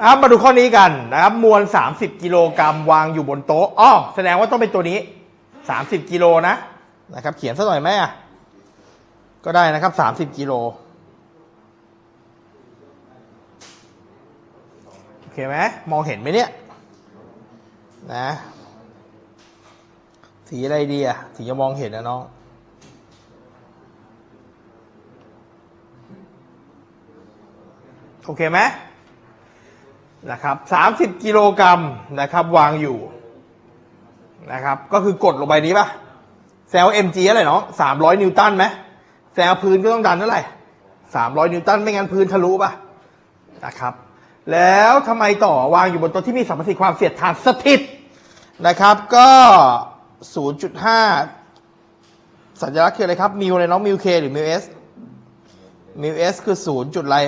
ครับมาดูข้อนี้กันนะครับมวล 30 กิโลกรัมวางอยู่บนโต๊ะอ้อแสดงว่าต้องเป็นตัวนี้ 30 กิโลนะนะครับเขียนซะหน่อยไหมอะก็ได้นะครับ 30 กิโลโอเคไหมมองเห็นไหมเนี่ยนะสีอะไรดีอะถึงจะมองเห็นนะน้องโอเคไหม นะครับสามสิบกิโลกรัมนะครับวางอยู่นะครับก็คือกดลงไปนี้ป่ะแซล mg อะไรเนาะสามร้อยนิวตันไหมแซลพื้นก็ต้องดันเท่าไหร่สามร้อยนิวตันไม่งั้นพื้นทะลุป่ะนะครับ แล้วทำไมต่อวางอยู่บนโต๊ะที่มีสัมประสิทธิ์ความเสียดทานสถิตนะครับก็ 0.5 สัญลักษณ์คืออะไรครับมิวเลยเนาะมิวเคหรือมิวเอสมิวเอสคือ 0 จุดอะไร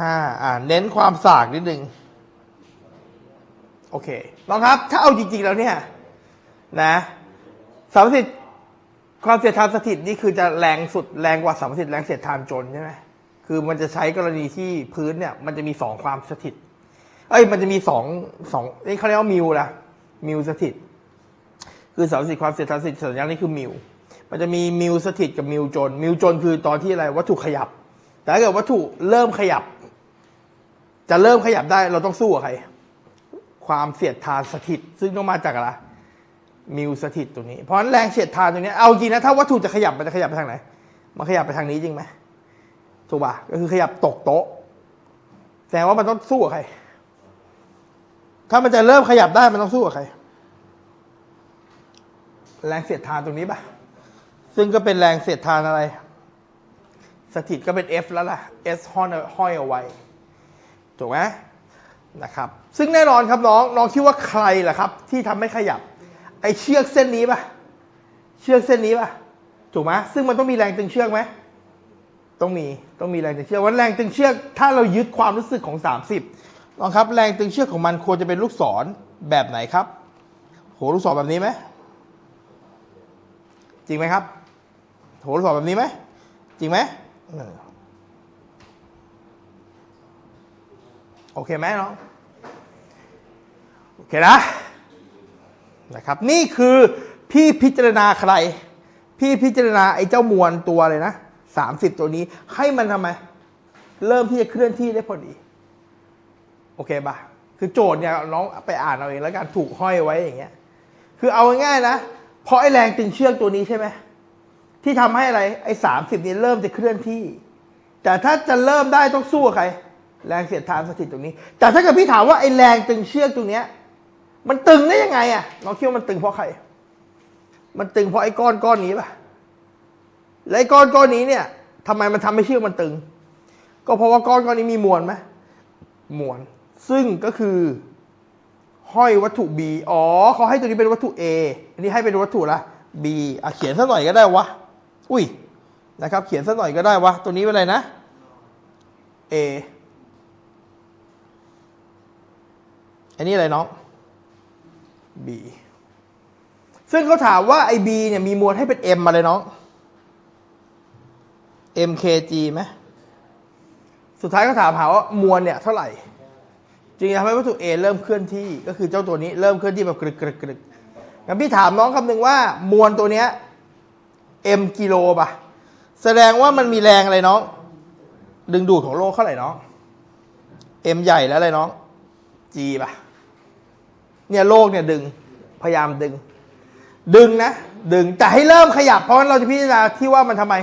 ห้าอ่าเน้นความสากนิดนึง โอเคลองครับ ถ้าเอาจริง ๆ แล้วเนี่ย นะสามสิทธิ์ความเสียดทานสถิตนี่คือจะแรงสุดแรงกว่าสามสิทธิ์แรงเสียดทานจนใช่ไหมคือมันจะใช้กรณีที่พื้นเนี่ย มันจะมีสองความสถิต เอ้ย มันจะมีสองสองนี่เขาเรียกว่ามิวนะมิวสถิต คือสามสิทธิ์ความเสียดทานสถิตสัญญาณนี่คือมิวมันจะมีมิวสถิตกับมิวจนมิวจนคือตอนที่อะไรวัตถุขยับ แต่ถ้าเกิดวัตถุเริ่มขยับ จะเริ่มขยับได้เราต้องสู้กับใคร ความเสียดทานสถิต ซึ่งต้องมาจากอะไรมิวสถิตตรงนี้ เพราะฉะนั้นแรงเสียดทานตรงนี้เอาจริงนะถ้าวัตถุจะขยับมันจะขยับไปทางไหนมันขยับไปทางนี้จริงไหมถูกป่ะก็คือขยับตกโต๊ะแสดงว่ามันต้องสู้กับใคร ถ้ามันจะเริ่มขยับได้มันต้องสู้กับใคร แรงเสียดทานตรงนี้ป่ะ ซึ่งก็เป็นแรงเสียดทานอะไร สถิตก็เป็น F แล้วล่ะ S ห้อยห้อยเอาไว้ ถูกไหมนะครับ ซึ่งแน่นอนครับน้องน้องคิดว่าใครล่ะครับ ที่ทำให้ขยับ ไอเชือกเส้นนี้ป่ะเชือกเส้นนี้ป่ะถูกไหมซึ่งมันต้องมีแรงตึงเชือกไหมต้องมีต้องมีแรงตึงเชือกวันแรงตึงเชือก ถ้าเรายึดความรู้สึกของ 30น้องครับ แรงตึงเชือกของมันควรจะเป็นลูกศรแบบไหนครับ โหลูกศรแบบนี้ไหมจริงไหมครับ โหลูกศรแบบนี้ไหมจริงไหมเออ โอเคไหมน้องโอเคนะนะครับนี่คือพี่พิจารณาใคร พี่พิจารณาไอ้เจ้ามวลตัวเลยนะสามสิบตัวนี้ให้มันทำไม เริ่มที่จะเคลื่อนที่ได้พอดี โอเคปะคือโจทย์เนี่ยน้องไปอ่านเอาเองแล้วกันถูกห้อยไว้อย่างเงี้ย คือเอาง่ายๆนะ เพราะไอ้แรงตึงเชือกตัวนี้ใช่ไหมที่ทำให้อะไรไอ้สามสิบนี้เริ่มจะเคลื่อนที่ แต่ถ้าจะเริ่มได้ต้องสู้ใคร แรงเสียดทานสถิตตรงนี้ แต่ถ้าเกิดพี่ถามว่าไอ้แรงตึงเชือกตรงเนี้ย มันตึงได้ยังไงอะน้องคิดว่ามันตึงเพราะใคร มันตึงเพราะไอ้ก้อนก้อนนี้ป่ะและไอ้ก้อนก้อนนี้เนี่ยทำไมมันทำให้เชือกมันตึง ก็เพราะว่าก้อนก้อนนี้มีมวลไหมมวลซึ่งก็คือ ห้อยวัตถุ B อ๋อเขาให้ตัวนี้เป็นวัตถุ A อันนี้ให้เป็นวัตถุละ B อะเขียนซะหน่อยก็ได้วะอุ้ยนะครับ เขียนซะหน่อยก็ได้วะตัวนี้เป็นอะไรนะ A อันนี้อะไรน้อง B ซึ่งเขาถามว่าไอ้ B เนี่ยมีมวลให้เป็น M มาเลยน้อง MKG ไหมสุดท้ายก็ถามหาว่ามวลเนี่ยเท่าไหร่ จึงทำให้วัตถุ A เริ่มเคลื่อนที่ ก็คือเจ้าตัวนี้เริ่มเคลื่อนที่แบบกรึกกรึกกรึกงั้นพี่ถามน้องคำหนึ่งว่า มวลตัวเนี้ย M กิโลป่ะ แสดงว่ามันมีแรงอะไรน้อง ดึงดูดของโลกเท่าไหร่น้อง M ใหญ่แล้วอะไรน้อง G ป่ะ เนี่ยโลกเนี่ยดึงพยายามดึง ดึงนะ ดึงแต่ให้เริ่มขยับ เพราะฉะนั้นเราจะพิจารณาที่ว่ามันทำไม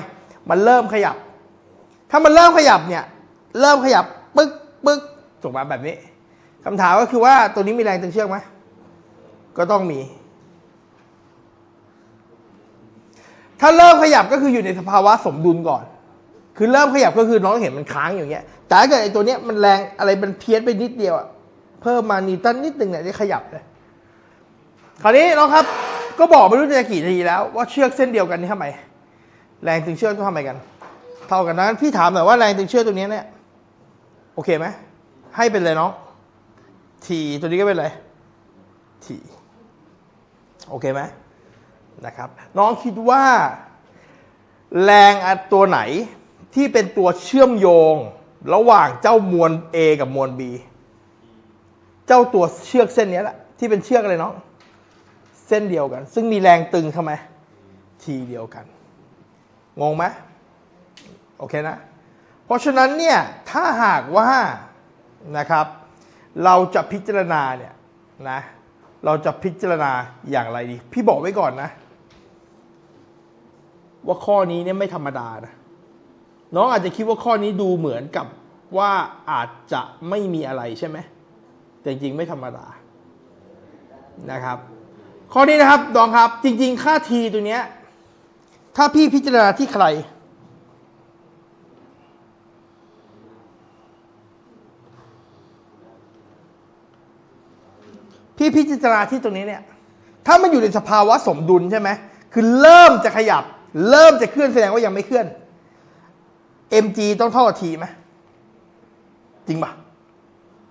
มันเริ่มขยับ ถ้ามันเริ่มขยับเนี่ย เริ่มขยับปึ๊กปึ๊กถูกมาแบบนี้คำถามก็คือว่าตัวนี้มีแรงตึงเชือกไหมก็ต้องมี ถ้าเริ่มขยับก็คืออยู่ในสภาวะสมดุลก่อน คือเริ่มขยับก็คือน้องเห็นมันค้างอยู่างเงี้ย แต่ถ้าเกิดไอ้ตัวเนี้ยมันแรงอะไรมันเพี้ยนไปนิดเดียวอะเพิ่มมานิวตันนิดหนึ่งเนี่ยจะขยับเลย คราวนี้น้องครับก็บอกไม่รู้จะกี่นาทีแล้วว่าเชือกเส้นเดียวกันนี่ทำไมแรงตึงเชือกต้องทำไมกัน เท่ากันนั้นพี่ถามหน่อยว่าแรงตึงเชือกตัวนี้เนี่ยโอเคไหมให้เป็นเลยน้องทีตัวนี้ก็เป็นอะไรทีโอเคไหมนะครับ น้องคิดว่า แรงตัวไหนที่เป็นตัวเชื่อมโยงระหว่างเจ้ามวล A กับมวล B เจ้าตัวเชือกเส้นนี้แหละที่เป็นเชือกอะไรเนาะ เส้นเดียวกัน ซึ่งมีแรงตึงทำไมทีเดียวกัน งงไหมโอเคนะ เพราะฉะนั้นเนี่ยถ้าหากว่านะครับ เราจะพิจารณาเนี่ยนะเราจะพิจารณาอย่างไรดี พี่บอกไว้ก่อนนะ ว่าข้อนี้เนี่ยไม่ธรรมดานะน้องอาจจะคิดว่าข้อนี้ดูเหมือนกับว่าอาจจะไม่มีอะไรใช่ไหมแต่จริงๆไม่ธรรมดานะครับ ข้อนี้นะครับดองครับ จริง ๆ ค่าทีตัวเนี้ย ถ้าพี่พิจารณาที่ใคร พี่พิจารณาที่ตรงนี้เนี่ย ถ้ามันอยู่ในสภาวะสมดุลใช่ไหมคือเริ่มจะขยับ เริ่มจะเคลื่อนแสดงว่ายังไม่เคลื่อน mg ต้องเท่ากับ t ไหมจริงปะ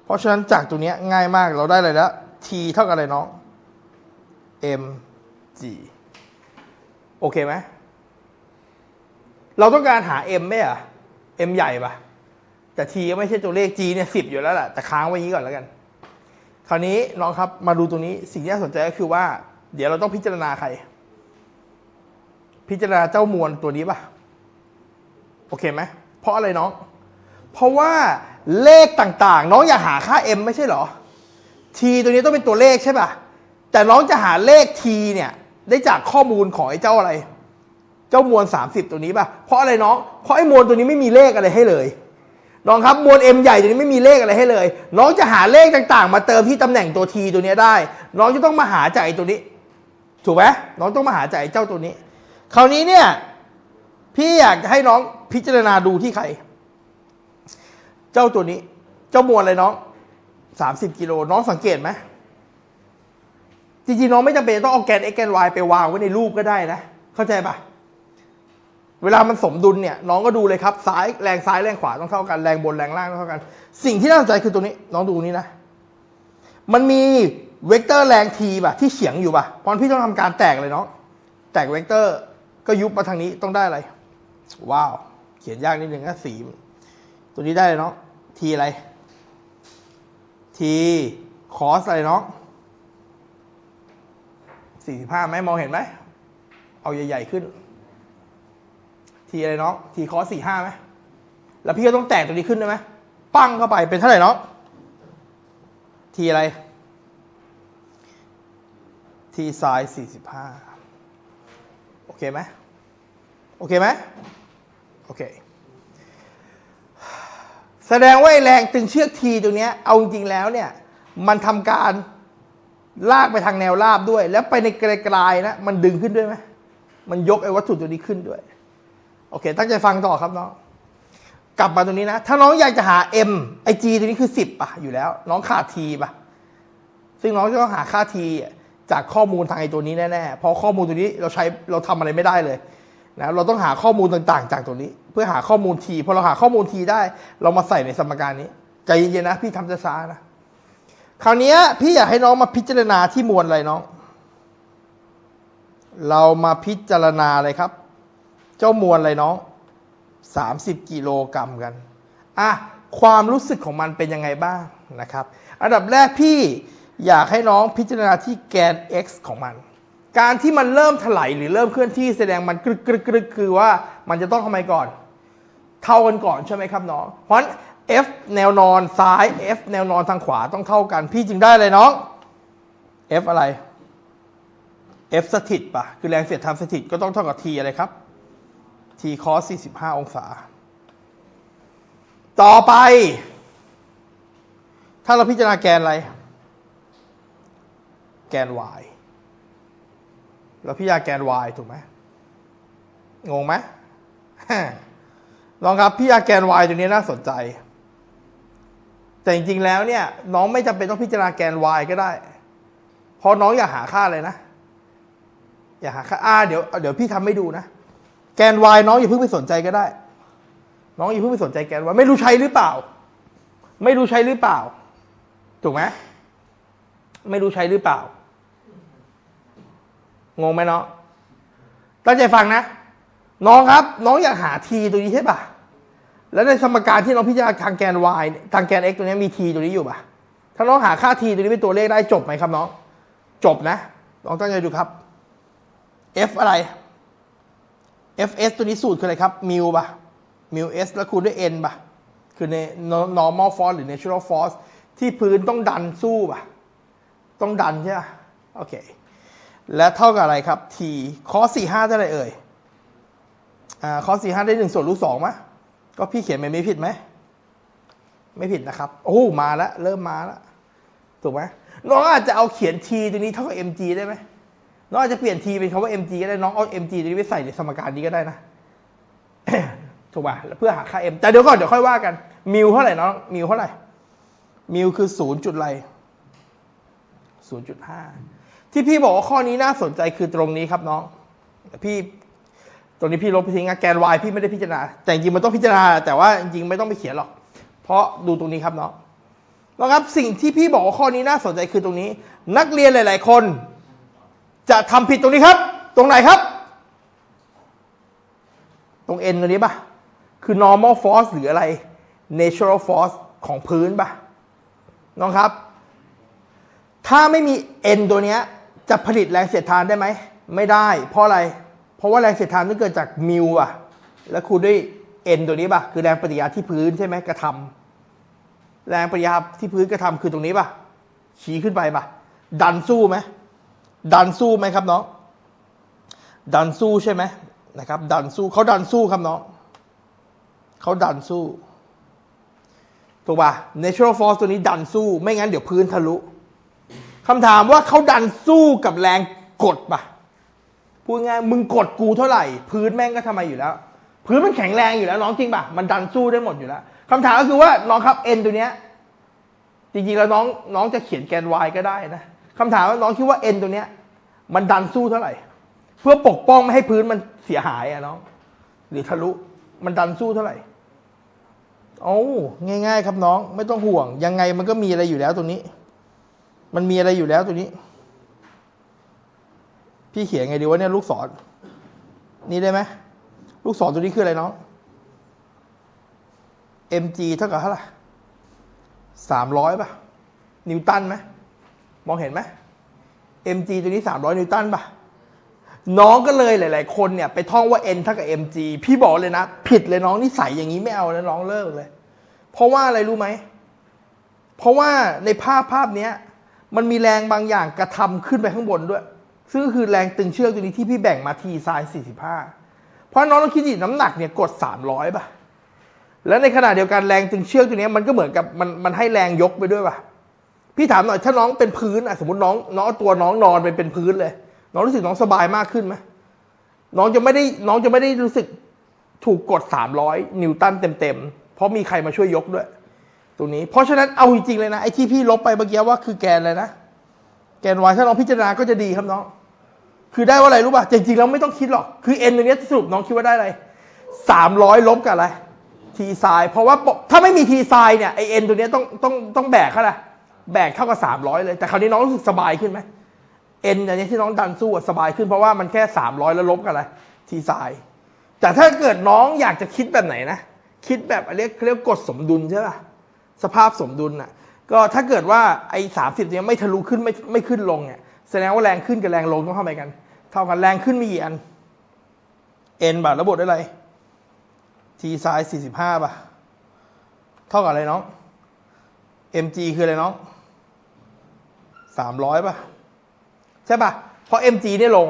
เพราะฉะนั้นจากตัวนี้ง่ายมากเราได้อะไรแล้ว t เท่ากับอะไรน้อง mg โอเคไหมเราต้องการหา m ไหมอะ m ใหญ่ปะแต่ t ก็ไม่ใช่ตัวเลข g เนี่ยสิบอยู่แล้วแหละแต่ค้างไว้อย่างนี้ก่อนแล้วกัน คราวนี้น้องครับมาดูตรงนี้สิ่งที่น่าสนใจก็คือว่า เดี๋ยวเราต้องพิจารณาใคร พิจารณาเจ้ามวลตัวนี้ป่ะโอเคไหมเพราะอะไรน้อง เพราะว่าเลขต่างๆ น้องอยากหาค่า m ไม่ใช่หรอ t ตัวนี้ต้องเป็นตัวเลขใช่ป่ะ แต่น้องจะหาเลข t เนี่ย ได้จากข้อมูลของไอ้เจ้าอะไร เจ้ามวล 30 ตัวนี้ป่ะ เพราะอะไรน้อง เพราะไอ้มวลตัวนี้ไม่มีเลขอะไรให้เลย น้องครับมวล m ใหญ่ตัวนี้ไม่มีเลขอะไรให้เลย น้องจะหาเลขต่างๆ มาเติมที่ตำแหน่งตัว t ตัวนี้ได้ น้องจะต้องมาหาจากไอ้ตัวนี้ ถูกไหมน้องต้องมาหาจากไอ้เจ้าตัวนี้ คราวนี้เนี่ย พี่อยากให้น้องพิจารณาดูที่ใคร เจ้าตัวนี้ เจ้ามวลอะไรน้องสามสิบกิโลน้องสังเกตไหม จริงๆน้องไม่จำเป็นต้องเอาแกน x แกน y ไปวางไว้ในรูปก็ได้นะ เข้าใจปะเวลามันสมดุลเนี่ยน้องก็ดูเลยครับซ้ายแรงซ้ายแรงขวาต้องเท่ากันแรงบนแรงล่างต้องเท่ากัน สิ่งที่น่าสนใจคือตัวนี้น้องดูนี้นะ มันมีเวกเตอร์แรงทีป่ะที่เฉียงอยู่ป่ะพรพี่ต้องทำการแตกเลยน้องแตกเวกเตอร์ก็ยุบมาทางนี้ต้องได้อะไร ว้าว เขียนยากนิดนึงนะสีตัวนี้ได้เลยเนาะทีอะไรทีคอสอะไรเนาะ สี่สิบห้าไหมมองเห็นไหม เอาใหญ่ ๆ ขึ้น ทีอะไรเนาะทีคอสี่ห้าไหมแล้วพี่ก็ต้องแตกตัวนี้ขึ้นได้ไหมปั้งเข้าไปเป็นเท่าไหร่เนาะทีอะไร ทีไซน์สี่สิบห้าโอเคไหมโอเคไหมโอเค แสดงว่าแรงตึงเชือกทีตรงเนี้ยเอาจริงๆแล้วเนี่ย มันทำการ ลากไปทางแนวราบด้วย แล้วไปในไกลๆนะมันดึงขึ้นด้วยไหมมันยกไอ้วัตถุตัวนี้ขึ้นด้วย โอเค ตั้งใจฟังต่อครับน้องกลับมาตรงนี้นะ ถ้าน้องอยากจะหา m ไอ g ตัวนี้คือ 10ป่ะอยู่แล้ว น้องขาด t ป่ะ ซึ่งน้องจะต้องหาค่า t จากข้อมูลทางไอตัวนี้แน่ๆเพราะข้อมูลตัวนี้เราใช้เราทำอะไรไม่ได้เลยนะเราต้องหาข้อมูลต่างๆ จากตัวนี้ เพื่อหาข้อมูลทีพอเราหาข้อมูลทีได้ เรามาใส่ในสมการนี้ใจเย็นๆนะ พี่ทำช้าๆนะ คราวนี้พี่อยากให้น้องมาพิจารณาที่มวลอะไรน้อง เรามาพิจารณาเลยครับ เจ้ามวลอะไรน้อง30กิโลกรัมกันอะความรู้สึกของมันเป็นยังไงบ้างนะครับ อันดับแรกพี่อยากให้น้องพิจารณาที่แกน x ของมัน การที่มันเริ่มถลายหรือเริ่มเคลื่อนที่แสดงมันกรึกกรึกกรึกคือว่ามันจะต้องทำไมก่อน เท่ากันก่อนใช่ไหมครับน้อง เพราะฉะนั้ F แนวนอนซ้าย F แนวนอนทางขวาต้องเท่ากัน พี่จึงได้เลยน้อง F อะไร F สถิตปะคือแรงเสียดทางสถิตก็ต้องเท่ากับ T อะไรครับ T cos 45 องศา ต่อไป ถ้าเราพิจารณาแกนอะไร แกน y เราพิจารณาแกน y ถูกไหมงงไหมลองครับพิจารณาแกน y ตัวนี้น่าสนใจ แต่จริงๆแล้วเนี่ย น้องไม่จำเป็นต้องพิจารณาแกน y ก็ได้ เพราะน้องอยากหาค่าเลยนะ อยากหาค่าอ่าเดี๋ยวเดี๋ยวพี่ทำให้ดูนะ แกน y น้องอย่าเพิ่งไปสนใจก็ได้ น้องอย่าเพิ่งไปสนใจแกน y ไม่รู้ใช้หรือเปล่า ไม่รู้ใช้หรือเปล่า ถูกไหมไม่รู้ใช้หรือเปล่า งงไหมเน้องตั้งใจฟังนะ น้องครับ น้องอยากหา t ตัวนี้ใช่ป่ะ แล้วในสมการที่น้องพิจารณาทางแกน y ทางแกน x ตัวนี้มี t ตัวนี้อยู่ป่ะ ถ้าน้องหาค่า t ตัวนี้เป็นตัวเลขได้จบไหมครับน้อง จบนะลองตั้งใจดูครับ f อะไร fs ตัวนี้สูตรคืออะไรครับมิวปะมิว s แล้วคูณด้วย n ปะคือใน normal force หรือ natural force ที่พื้นต้องดันสู้ปะต้องดันใช่ปะโอเค และเท่ากับอะไรครับ t cos 45ได้อะไรเอ่ยอ่า cos 45ได้1ส่วนรูท2มะ ก็พี่เขียนไปไม่ผิดไหม ไม่ผิดนะครับ โอ้มาแล้ว เริ่มมาแล้ว ถูกไหมน้องอาจจะเอาเขียน t ตัวนี้เท่ากับ mg ได้ไหมน้องอาจจะเปลี่ยน t เป็นคำว่า mg ก็ได้น้องเอา mg ตัวนี้ไปใส่ในสมการนี้ก็ได้นะถูกป่ะเพื่อหาค่า m แต่เดี๋ยวก่อนเดี๋ยวค่อยว่ากันมิวเท่าไหร่น้องมิวเท่าไหร่มิวคือศูนย์จุดอะไรศูนย์จุดห้าที่พี่บอกว่าข้อนี้น่าสนใจคือตรงนี้ครับน้องพี่ ตรงนี้พี่ลบไปทิ้งอะแกน y พี่ไม่ได้พิจารณา แต่จริงมันต้องพิจารณา แต่ว่าจริงไม่ต้องไปเขียนหรอก เพราะดูตรงนี้ครับเน้องนะครับสิ่งที่พี่บอกว่าข้อนี้น่าสนใจคือตรงนี้ นักเรียนหลาย ๆ คน จะทำผิดตรงนี้ครับ ตรงไหนครับ ตรง n ตัวนี้ปะคือ normal force หรืออะไร natural force ของพื้นปะน้องครับ ถ้าไม่มี n ตัวเนี้ยจะผลิตแรงเสียดทานได้ไหม ไม่ได้ เพราะอะไร เพราะว่าแรงเสียดทานต้องเกิดจากมิวอะแล้วคูณด้วย n ตัวนี้ป่ะ คือแรงปฏิกิริยาที่พื้นใช่ไหมกระทำแรงปฏิกิริยาที่พื้นกระทำคือตรงนี้ป่ะ ชี้ขึ้นไปป่ะ ดันสู้ไหม ดันสู้ไหมครับน้อง ดันสู้ใช่ไหมนะครับ ดันสู้เขาดันสู้ครับน้องเขาดันสู้ถูกป่ะ natural force ตัวนี้ดันสู้ ไม่งั้นเดี๋ยวพื้นทะลุคำถามว่าเขาดันสู้กับแรงกดป่ะ พูดง่ายมึงกดกูเท่าไหร่ พื้นแม่งก็ทำไมอยู่แล้ว พื้นมันแข็งแรงอยู่แล้วน้องจริงป่ะมันดันสู้ได้หมดอยู่แล้วคำถามก็คือว่าน้องครับ n ตัวเนี้ยจริงๆแล้วน้องน้องจะเขียนแกน y ก็ได้นะคำถามว่าน้องคิดว่า n ตัวเนี้ย มันดันสู้เท่าไหร่ เพื่อปกป้องไม่ให้พื้นมันเสียหายอะน้องหรือทะลุมันดันสู้เท่าไหร่โอ้ง่าย ๆ ครับน้อง ไม่ต้องห่วง ยังไงมันก็มีอะไรอยู่แล้วตัวนี้ มันมีอะไรอยู่แล้วตัวนี้ พี่เขียนไงดีว่าเนี่ยลูกศร นี่ได้ไหมลูกศรตัวนี้คืออะไรน้อง mg เท่ากับเท่าไหร่สามร้อยป่ะ นิวตันไหมมองเห็นไหม mg ตัวนี้สามร้อยนิวตันป่ะ น้องก็เลยหลาย ๆ คนเนี่ยไปท่องว่า n เท่ากับ mg พี่บอกเลยนะ ผิดเลยน้องนิสัยอย่างนี้ไม่เอาแล้วน้องเลิกเลย เพราะว่าอะไรรู้ไหม เพราะว่าในภาพภาพนี้มันมีแรงบางอย่างกระทำขึ้นไปข้างบนด้วย ซึ่งก็คือแรงตึงเชือกตัวนี้ที่พี่แบ่งมาทีไซน์45 เพราะน้องต้องคิดดิน้ำหนักเนี่ยกด 300ป่ะ แล้วในขณะเดียวกันแรงตึงเชือกตัวนี้มันก็เหมือนกับมันมันให้แรงยกไปด้วยป่ะ พี่ถามหน่อยถ้าน้องเป็นพื้นอะสมมติน้องน้องเอาตัวน้องนอนไปเป็นพื้นเลย น้องรู้สึกน้องสบายมากขึ้นไหมน้องจะไม่ได้น้องจะไม่ได้รู้สึกถูกกด 300 นิวตันเต็มๆ เพราะมีใครมาช่วยยกด้วยตรงนี้ เพราะฉะนั้นเอาจริงๆเลยนะไอ้ที่พี่ลบไปเมื่อกี้ว่าคือแกนเลยนะ กน y ถ้าน้องพิจารณาก็จะดีครับน้อง คือได้ว่าอะไรรู้ป่ะจริงๆแล้วไม่ต้องคิดหรอก คือ n ตัวนี้สรุปน้องคิดว่าได้อะไร300ลบกับอะไร t ไซเพราะว่าถ้าไม่มี t ไซเนี่ยไอ n ตัวเนี้ยต้องต้องต้องแบกเท่าไหร่แบกเท่ากับ300เลย แต่คราวนี้น้องรู้สึกสบายขึ้นไหม n อันนี้ที่น้องดันสู้อะสบายขึ้นเพราะว่ามันแค่300แล้วลบกับอะไร t ไซแต่ถ้าเกิดน้องอยากจะคิดแบบไหนนะ คิดแบบเรียกเรียกกฎสมดุลใช่ป่ะสภาพสมดุลน่ะ ก็ถ้าเกิดว่าไอ้สามสิบเนี่ยไม่ทะลุขึ้นไม่ไม่ขึ้นลงเนี่ยแสดงว่าแรงขึ้นกับแรงลงต้องเท่าไหร่กัน เท่ากันแรงขึ้นมีกี่อัน n บาทระบบได้ไร t ไซน์สี่สิบห้าป่ะเท่ากับอะไรน้อง mg คืออะไรน้องสามร้อยป่ะใช่ป่ะ เพราะ mg เนี่ยลง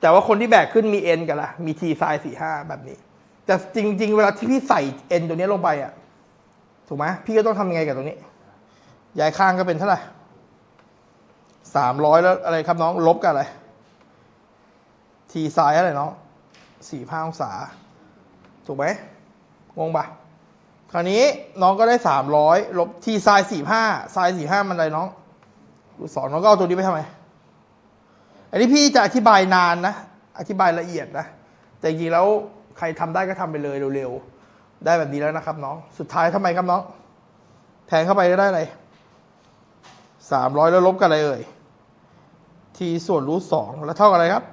แต่ว่าคนที่แบกขึ้นมี n กันละมี t ไซน์สี่ห้าแบบนี้ แต่จริง ๆ เวลาที่พี่ใส่ n ตัวนี้ลงไปอะถูกไหมพี่ก็ต้องทำยังไงกับตรงนี้ ย้ายข้างก็เป็นเท่าไหร่สามร้อยแล้วอะไรครับน้องลบกับอะไรทีไซน์อะไรน้องสี่ห้าองศา ถูกไหมงงปะคราวนี้น้องก็ได้สามร้อยลบทีไซน์สี่ห้าไซน์สี่ห้ามันอะไรน้องดูสอนน้องก็เอาตัวนี้ไปทำไมอันนี้พี่จะอธิบายนานนะ อธิบายละเอียดนะ แต่จริงๆแล้วใครทำได้ก็ทำไปเลยเร็วๆ ได้แบบนี้แล้วนะครับน้อง สุดท้ายทำไมครับน้อง แทงเข้าไปก็ได้อะไร สามร้อยแล้วลบกันอะไรเอ่ยทีส่วนรูทสองแล้วเท่ากับอะไรครับ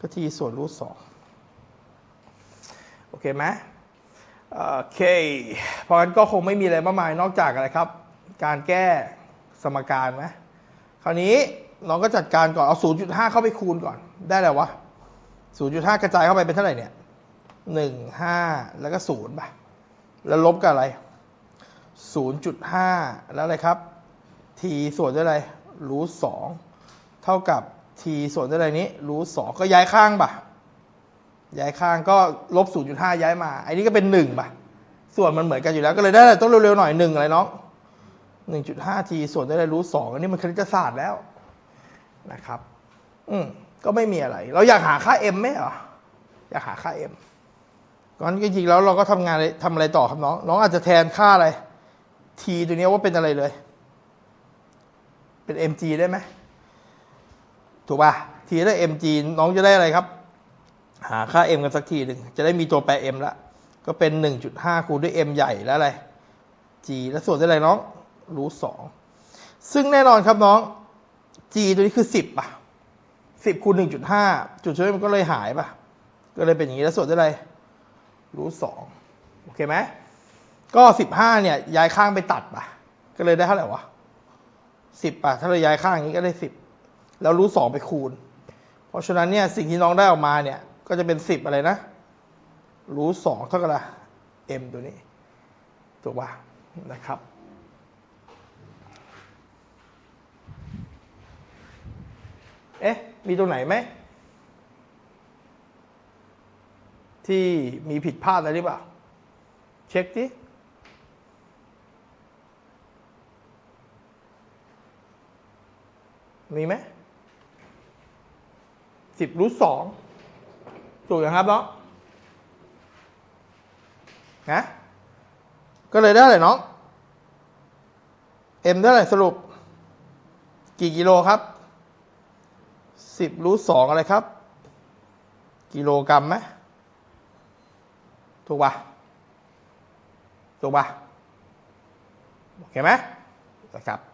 ก็ทีส่วนรูทสองโอเคไหมโอเค เพราะงั้นก็คงไม่มีอะไรมากมายนอกจากอะไรครับ การแก้สมการไหมคราวนี้น้องก็จัดการก่อน เอา 0.5 เข้าไปคูณก่อน ได้แล้ววะ 0.5 กระจายเข้าไปเป็นเท่าไหร่เนี่ย 1 5 แล้วก็0ป่ะ แล้วลบกับอะไร 0.5 แล้วอะไรครับ t ส่วนด้วยอะไรรูทสองเท่ากับ t ส่วนด้วยอะไรนี้รูทสองก็ย้ายข้างป่ะย้ายข้างก็ลบ0.5ย้าย้ายมาไอ้น,นี่ก็เป็น1ป่ะส่วนมันเหมือนกันอยู่แล้วก็เลยได้ต้องเร็วๆหน่อยหนึ่งอะไรน้อง1.5 t ส่วนด้วยอะไรรูทสองอันนี้มันคณิตศาสตร์แล้วนะครับ อืมก็ไม่มีอะไร เราอยากหาค่า m ไหมเหรออยากหาค่า m ก่อนจริงๆแล้วเราก็ทำงานอะไรทำอะไรต่อครับน้อง น้องอาจจะแทนค่าอะไร t ตัวนี้ว่าเป็นอะไรเลย เป็น mg ได้ไหมถูกป่ะ t ได้ mg น้องจะได้อะไรครับ หาค่า m กันสักทีหนึ่งจะได้มีตัวแปร m ละก็เป็น 1.5 คูณด้วย m ใหญ่แล้วอะไร g แล้วส่วนได้อะไรน้องรูทสองซึ่งแน่นอนครับน้อง g ตัวนี้คือ 10ป่ะ10คูณ1.5 จุดช่วยมันก็เลยหายป่ะ ก็เลยเป็นอย่างนี้แล้วส่วนได้อะไรรูทสองโอเคไหมก็ 15เนี่ยย้ายข้างไปตัดป่ะ ก็เลยได้เท่าไหร่วะ 10ป่ะถ้าเราย้ายข้างอย่างนี้ก็ได้10แล้วรูทสองไปคูณ เพราะฉะนั้นเนี่ยสิ่งที่น้องได้ออกมาเนี่ย ก็จะเป็น10อะไรนะรูทสองเท่ากับอะไร m ตัวนี้ถูกป่ะนะครับเอ๊ะ มีตัวไหนไหม ที่มีผิดพลาดอะไรหรือเปล่า เช็คดิ มีไหมสิบรูทสองถูกยังครับน้องนะก็เลยได้เลยน้องเอ็มได้เลยสรุป กี่กิโลครับสิบรูทสองอะไรครับ กิโลกรัมไหมถูกป่ะถูกป่ะโอเคไหมนะครับ